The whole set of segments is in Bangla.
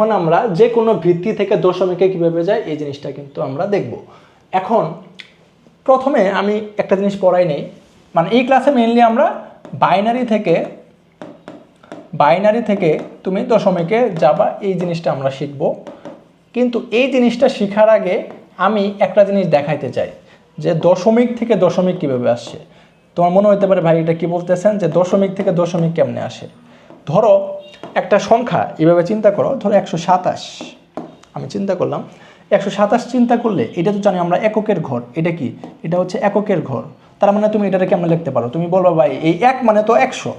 এখন আমরা যে কোনো ভিত্তি থেকে দশমিকে কীভাবে যায়, এই জিনিসটা কিন্তু আমরা দেখব। এখন প্রথমে আমি একটা জিনিস পড়াই নেই। মানে এই ক্লাসে মেনলি আমরা বাইনারি থেকে বাইনারি থেকে তুমি দশমিকে যাবা, এই জিনিসটা আমরা শিখব। কিন্তু এই জিনিসটা শেখার আগে আমি একটা জিনিস দেখাইতে চাই, যে দশমিক থেকে দশমিক কীভাবে আসছে। তোমার মনে হতে পারে ভাই এটা কি বলতেছেন, যে দশমিক থেকে দশমিক কেমনে আসে? ধরো একটা সংখ্যা, এভাবে চিন্তা করো, ধরো একশো সাতাশ। আমি চিন্তা করলাম, একশো সাতাশ চিন্তা করলে এটা তো জানি আমরা এককের ঘর, এটা কি? এটা হচ্ছে এককের ঘর। তার মানে তুমি এটাকে কেমন লিখতে পারো? তুমি বলবা, ভাই, এই এক মানে তো একশো।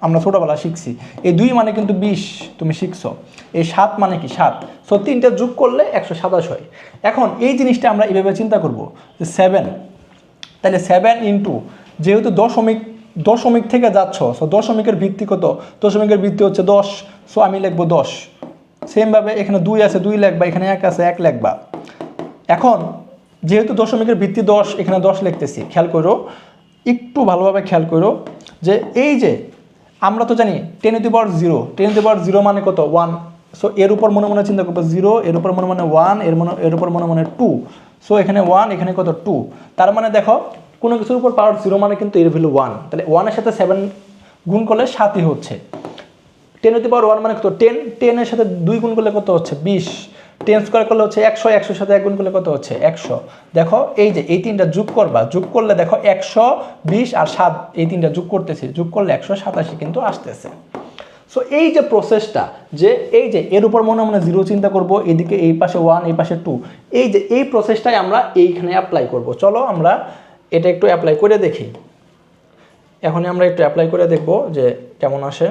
আমরা ছোটোবেলা শিখছি। এই দুই মানে কিন্তু বিশ তুমি শিখছো। এই সাত মানে কি? সাত। সো তিনটা যোগ করলে একশো সাতাশ হয়। এখন এই জিনিসটা আমরা এইভাবে চিন্তা করব যে সেভেন তাহলে সেভেন ইন্টু যেহেতু দশমিক দশমিক থেকে যাচ্ছ সো দশমিকের ভিত্তি কত? দশমিকের ভিত্তি হচ্ছে দশ সো আমি লিখব দশ। সেমভাবে এখানে দুই আছে, দুই লেখবা, এখানে এক আছে, এক লেখবা। এখন, যেহেতু দশমিকের ভিত্তি দশ, এখানে দশ লিখতেছি, খেয়াল করো, একটু ভালোভাবে খেয়াল করো, যে এই যে আমরা তো জানি ten to power zero, ten to power zero মানে কত? ওয়ান। সো এর উপর মনে মনে চিন্তা করব, জিরো, এর উপর মনে মনে ওয়ান, এর মনে, এর উপর মনে মনে টু। সো এখানে ওয়ান, এখানে কত? টু। তার মানে দেখো কোনো কিছুর উপর পাওয়ার জিরো মানে কিন্তু এর ভ্যালু ওয়ান তাহলে ওয়ানের সাথে সেভেন গুণ করলে সাতই হচ্ছে। টেন হতে পাওয়ার ওয়ান মানে কত? টেন টেনের সাথে দুই গুণ করলে কত হচ্ছে? বিশ। টেন স্কোয়ার করলে হচ্ছে একশো, একশোর সাথে এক গুণ করলে কত হচ্ছে? একশো। দেখো, এই যে এই তিনটা যোগ করবা, যোগ করলে দেখো একশো, বিশ আর সাত, এই তিনটা যোগ করতেছি, যোগ করলে একশো সাতাশি কিন্তু আসতেছে। সো এই যে প্রসেসটা যে এই যে এর উপর মনে মনে জিরো চিন্তা করব, এদিকে এই পাশে ওয়ান এই পাশে টু এই যে এই প্রসেসটাই আমরা এইখানে অ্যাপ্লাই করব। চলো আমরা এটা একটু অ্যাপ্লাই করে দেখি। এখনই আমরা একটু অ্যাপ্লাই করে দেখব যে কেমন আসে।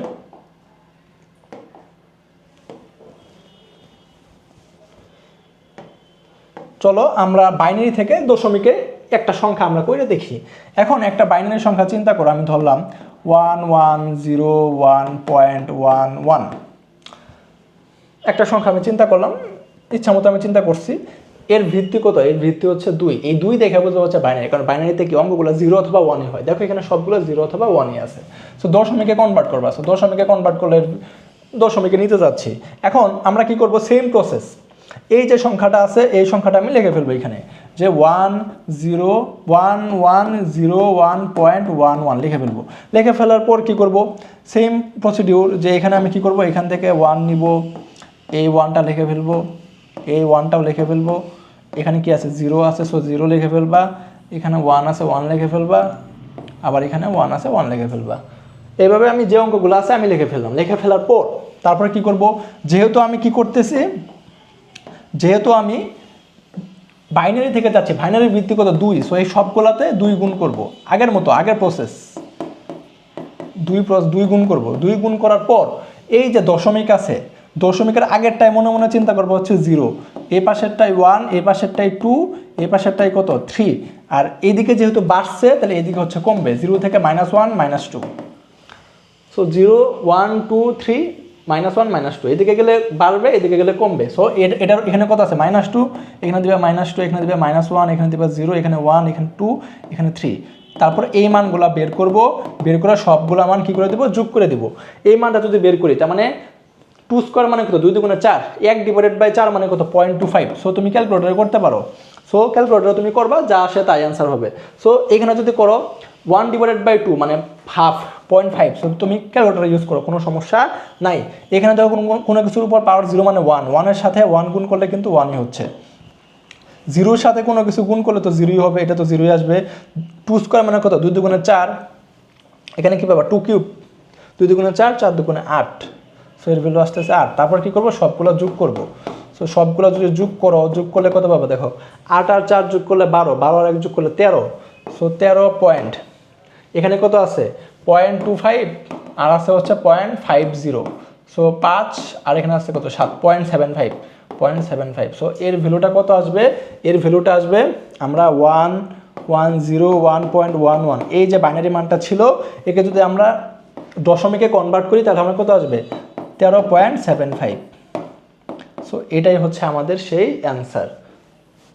চলো আমরা বাইনারি থেকে দশমিকে একটা সংখ্যা আমরা করে দেখি। এখন একটা বাইনারি সংখ্যা চিন্তা করো, আমি ধরলাম one one zero one point one one একটা সংখ্যা আমি চিন্তা করলাম ইচ্ছা মতো আমি চিন্তা করছি এর ভিত্তি কত? এর ভিত্তি হচ্ছে দুই। এই দুই দেখে বুঝতে হচ্ছে বাইনারি কারণ বাইনারিতে কি অঙ্কগুলো জিরো অথবা ওয়ানই হয়? দেখো এখানে সবগুলো জিরো অথবা ওয়ানই আছে। সো দশমিকে কনভার্ট করবা। সো দশমিকে কনভার্ট করলে দশমিকে নিতে যাচ্ছি। এখন আমরা কি করব? সেম প্রসেস এই যে সংখ্যাটা আছে, এই সংখ্যাটা আমি লিখে ফেলব এখানে। যে one zero one one zero one point one one লিখে ফেলব। লিখে ফেলার পর কি করব? সেম প্রসিডিউর যে এখানে আমি কি করব? এখান থেকে ওয়ান নিব। এই ওয়ানটা লিখে ফেলব। এই ওয়ানটাও লিখে ফেলব। এখানে কি আছে? জিরো আছে সো জিরো লিখে ফেলবা। এখানে ওয়ান আছে ওয়ান লিখে ফেলবা। আবার এখানে ওয়ান আছে ওয়ান লিখে ফেলবা। এইভাবে আমি যে অঙ্কগুলো আছে আমি লিখে ফেললাম। লিখে ফেলার পর তারপরে কি করব? যেহেতু আমি কি করতেছি? যেহেতু আমি বাইনারি থেকে যাচ্ছি বাইনারির ভিত্তি কত? দুই। সো এই সবগুলোতে দুই গুণ করব। আগের মতো, আগের প্রসেস দুই দুই গুণ করব। দুই গুণ করার পর এই যে দশমিক আছে দশমিকের আগেরটাই মনে মনে চিন্তা করব হচ্ছে জিরো এই পাশেরটাই ওয়ান এই পাশেরটাই টু এই পাশেরটাই কত? থ্রি আর এদিকে যেহেতু বাড়ছে, তাহলে এদিকে হচ্ছে কমবে। জিরো থেকে minus one minus two so zero one two three minus one minus two এদিকে গেলে বাড়বে, এদিকে গেলে কমবে। সো এটার এখানে কত আছে? মাইনাস টু এখানে দিবে মাইনাস টু এখানে দিবে মাইনাস ওয়ান এখানে দিবে জিরো এখানে ওয়ান এখানে টু এখানে থ্রি তারপর এই মানগুলো বের করব। বের করে সবগুলো মান কী করে দেবো? যোগ করে দেবো। এই মানটা যদি বের করি, তার মানে টু স্কোয়ার মানে কত? দুই দুগুণে চার। এক ডিভাইডেড বাই চার মানে কত? পয়েন্ট টু ফাইভ সো তুমি ক্যালকুলেটারে করতে পারো। সো ক্যালকুলেটারে তুমি করবা, যা আসে তাই অ্যান্সার হবে। সো এখানে যদি করো ওয়ান ডিভাইডেড বাই টু মানে হাফ পয়েন্ট ফাইভ সো তুমি ক্যালকুলেটার ইউজ করো, কোনো সমস্যা নাই। এখানে যখন কোনো কিছুর উপর পাওয়ার জিরো মানে ওয়ান ওয়ানের সাথে ওয়ান গুণ করলে কিন্তু ওয়ানই হচ্ছে। জিরোর সাথে কোনো কিছু গুণ করলে তো জিরোই হবে, এটা তো জিরোই আসবে। টু স্কোয়ার মানে কত? দুই দুগুণে চার। এখানে কী ব্যাপার টু কিউব দুই দুগুণে চার চার দুগুণে আট। সো এর ভ্যালু আসতেছে আট। তারপর কী করব? সবগুলো যোগ করব। সো সবগুলো যদি যোগ করো, যোগ করলে কত পাবো? দেখো, আট আর চার যোগ করলে বারো বারো আর এক যোগ করলে তেরো। সো তেরো পয়েন্ট এখানে কত আছে? পয়েন্ট টু ফাইভ আর আছে হচ্ছে পয়েন্ট ফাইভ জিরো সো পাঁচ, আর এখানে আসছে কত? সাত। Point seven five point seven five so এর ভ্যালুটা কত আসবে? এর ভ্যালুটা আসবে আমরা one one zero one point one one এই যে বাইনারি মানটা ছিল, একে যদি আমরা দশমিকে কনভার্ট করি, তাহলে আমরা কত আসবে? তেরো পয়েন্ট সেভেন ফাইভ। সো এটাই হচ্ছে আমাদের সেই অ্যান্সার